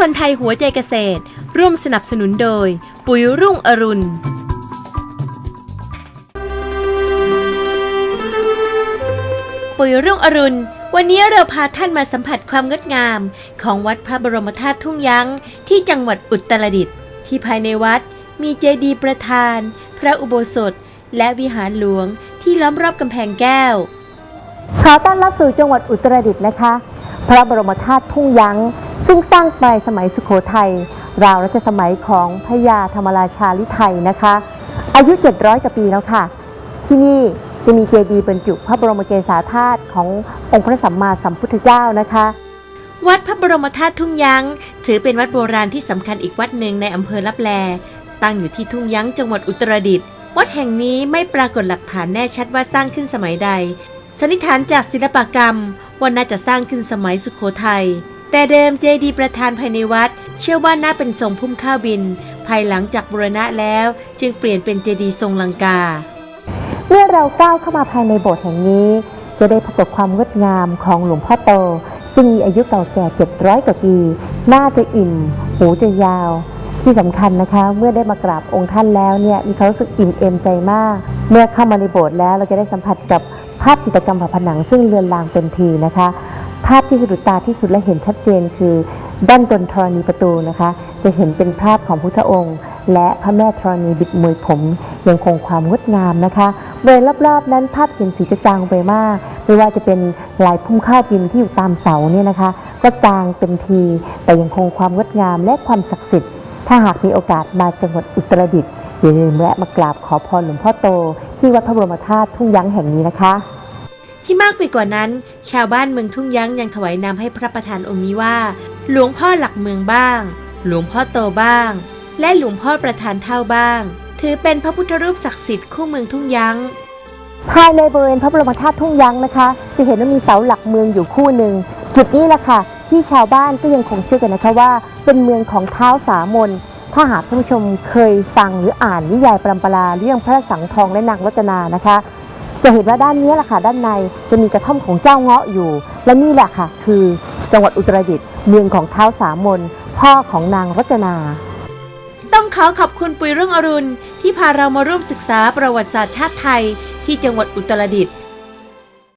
คนไทยหัวใจเกษตร ร่วมสนับสนุนโดย ปุ๋ยรุ่งอรุณ ปุ๋ยรุ่งอรุณ วันนี้เราพาท่านมาสัมผัสความงดงาม ของวัดพระบรมธาตุทุ่งยั้งที่จังหวัดอุตรดิตถ์ที่ภายในวัดมีเจดีย์ประธาน พระอุโบสถ และวิหารหลวงที่ล้อมรอบกำแพงแก้ว ขอต้อนรับสู่จังหวัดอุตรดิตถ์นะคะ พระบรมธาตุทุ่งยั้ง ซึ่งสร้างไปสมัยสุโขทัยราวรัชสมัยของพระยาธรรมราชาลิไทยนะคะ อายุ 700กว่าปีแล้วค่ะ ที่นี่จะมีเจดีย์บรรจุพระบรมเกศาธาตุขององค์พระสัมมาสัมพุทธเจ้านะคะ วัดพระบรมธาตุทุ่งยั้ง ถือเป็นวัดโบราณที่สำคัญอีกวัดหนึ่งในอำเภอลับแล ตั้งอยู่ที่ทุ่งยั้งจังหวัดอุตรดิตถ์วัดแห่งนี้ไม่ปรากฏหลักฐานแน่ชัดว่าสร้างขึ้นสมัยใดสันนิษฐานจากศิลปกรรม ว่าน่าจะสร้างขึ้นสมัยสุโขทัย แต่เดิมเจดีย์ประธานภายในวัด เชื่อว่าน่าเป็นทรงพุ่มข้าวบิน ภายหลังจากบูรณะแล้ว จึงเปลี่ยนเป็นเจดีย์ทรงลังกา เมื่อเราก้าวเข้ามาภายในโบสถ์แห่งนี้ จะได้พบกับความงดงามของหลวงพ่อโต ซึ่งมีอายุเก่าแก่ 700 กว่าปี หน้าจะอิ่ม หูจะยาวที่สำคัญนะคะ เมื่อได้มากราบองค์ท่านแล้วเนี่ยมีความรู้สึกอิ่มเอมใจมาก เมื่อเข้ามาในโบสถ์แล้วเราจะได้สัมผัสกับ ภาพจิตรกรรมฝาผนังซึ่งเลือนลางเต็มทีนะคะ ภาพที่สะดุดตาที่สุดและเห็นชัดเจนคือด้านบนธรณีประตูนะคะ จะเห็นเป็นภาพของพุทธองค์ และพระแม่ธรณีบิดมวยผมยังคงความงดงามนะคะบริเวณรอบๆ นั้นภาพเห็นสีจะจางไปมากไม่ว่าจะเป็นลายพุ่มข้าวบินที่อยู่ตามเสาเนี่ยนะคะ ก็จางเต็มที แต่ยังคงความงดงามและความศักดิ์สิทธิ์ ถ้าหากมีโอกาสมาจังหวัดอุตรดิตถ์อย่าลืมแวะมากราบขอพรหลวงพ่อโต ที่วัดพระบรมธาตุทุ่งยั้งแห่งนี้นะคะ ที่มากไปกว่านั้น ชาวบ้านเมืองทุ่งยั้งยังถวายนามให้พระประธานองค์นี้ว่า หลวงพ่อหลักเมืองบ้าง หลวงพ่อโตบ้าง และหลวงพ่อประธานเท่าบ้าง ถือเป็นพระพุทธรูปศักดิ์สิทธิ์คู่เมืองทุ่งยั้งภายในบริเวณพระบรมธาตุทุ่งยั้งนะคะ จะเห็นว่ามีเสาหลักเมืองอยู่คู่หนึ่งจุดนี้แหละค่ะ ที่ชาวบ้านก็ยังคงเชื่อกันนะคะว่า เป็นเมืองของเท้าสามนถ้าหากท่านผู้ชมเคยฟังหรืออ่านนิยายปรำปราเรื่องพระสังทองและนางรจนานะคะ จะเห็นว่าด้านนี้แหละค่ะ ด้านในจะมีกระท่อมของเจ้าเงาะอยู่ และนี่แหละค่ะ คือจังหวัดอุตรดิตถ์เมืองของเท้าวสามนพ่อของนางรัตนา ต้องขอขอบคุณปุยเรื่องอรุณ ที่พาเรามาร่วมศึกษาประวัติศาสตร์ชาติไทย ที่จังหวัดอุตรดิตถ์